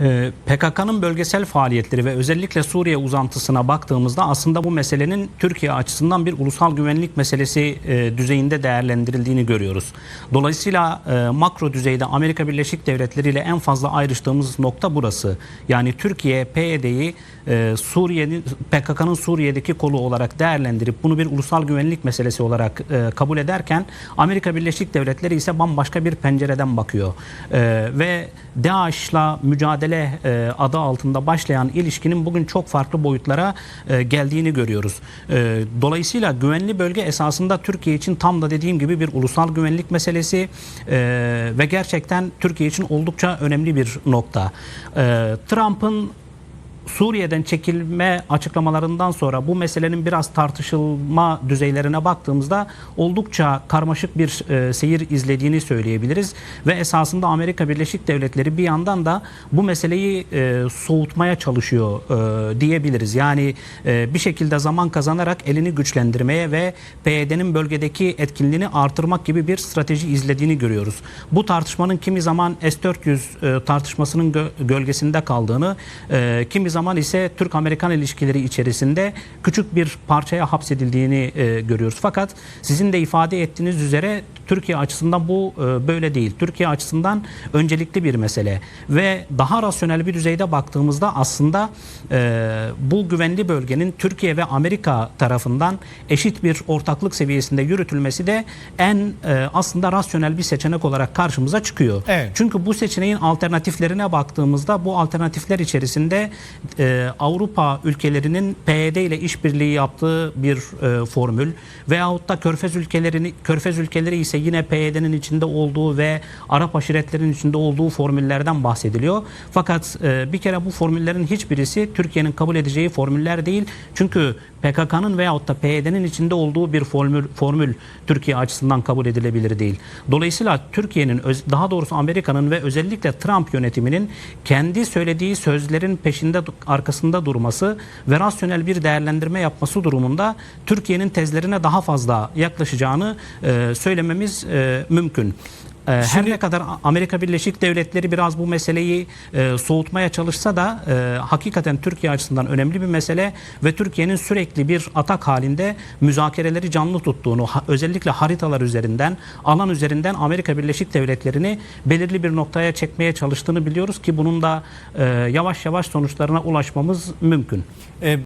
Ee, PKK'nın bölgesel faaliyetleri ve özellikle Suriye uzantısına baktığımızda aslında bu meselenin Türkiye açısından bir ulusal güvenlik meselesi e, düzeyinde değerlendirildiğini görüyoruz. Dolayısıyla e, makro düzeyde Amerika Birleşik Devletleri ile en fazla ayrıştığımız nokta burası. Yani Türkiye PYD'yi e, Suriye'nin PKK'nın Suriye'deki kolu olarak değerlendirip bunu bir ulusal güvenlik meselesi olarak kabul ederken Amerika Birleşik Devletleri ise bambaşka bir pencereden bakıyor. Ve DAEŞ'la mücadele e, adı altında başlayan ilişkinin bugün çok farklı boyutlara e, geldiğini görüyoruz. E, dolayısıyla güvenli bölge esasında Türkiye için tam da dediğim gibi bir ulusal güvenlik meselesi ve gerçekten Türkiye için oldukça önemli bir nokta. E, Trump'ın Suriye'den çekilme açıklamalarından sonra bu meselenin biraz tartışılma düzeylerine baktığımızda oldukça karmaşık bir e, seyir izlediğini söyleyebiliriz ve esasında Amerika Birleşik Devletleri bir yandan da bu meseleyi e, soğutmaya çalışıyor e, diyebiliriz. Yani e, bir şekilde zaman kazanarak elini güçlendirmeye ve PYD'nin bölgedeki etkinliğini artırmak gibi bir strateji izlediğini görüyoruz. Bu tartışmanın kimi zaman S-400 e, tartışmasının gö- gölgesinde kaldığını, e, kimi zaman ise Türk-Amerikan ilişkileri içerisinde küçük bir parçaya hapsedildiğini e, görüyoruz. Fakat sizin de ifade ettiğiniz üzere Türkiye açısından bu e, böyle değil. Türkiye açısından öncelikli bir mesele ve daha rasyonel bir düzeyde baktığımızda aslında e, bu güvenli bölgenin Türkiye ve Amerika tarafından eşit bir ortaklık seviyesinde yürütülmesi de en e, aslında rasyonel bir seçenek olarak karşımıza çıkıyor. Evet. Çünkü bu seçeneğin alternatiflerine baktığımızda bu alternatifler içerisinde e, Avrupa ülkelerinin PYD ile işbirliği yaptığı bir e, formül veyahut da Körfez ülkelerini Körfez ülkeleri ise yine PYD'nin içinde olduğu ve Arap aşiretlerin içinde olduğu formüllerden bahsediliyor. Fakat e, bir kere bu formüllerin hiçbirisi Türkiye'nin kabul edeceği formüller değil. Çünkü PKK'nın veyahut da PYD'nin içinde olduğu bir formül, formül Türkiye açısından kabul edilebilir değil. Dolayısıyla Türkiye'nin daha doğrusu Amerika'nın ve özellikle Trump yönetiminin kendi söylediği sözlerin peşinde arkasında durması ve rasyonel bir değerlendirme yapması durumunda Türkiye'nin tezlerine daha fazla yaklaşacağını e, söylememiz e, mümkün. E, Her Şimdi- ne kadar Amerika Birleşik Devletleri biraz bu meseleyi e, soğutmaya çalışsa da e, hakikaten Türkiye açısından önemli bir mesele ve Türkiye'nin sürekli bir atak halinde müzakereleri canlı tuttuğunu ha- özellikle haritalar üzerinden alan üzerinden Amerika Birleşik Devletleri'ni belirli bir noktaya çekmeye çalıştığını biliyoruz ki bunun da e, yavaş yavaş sonuçlarına ulaşmamız mümkün. E,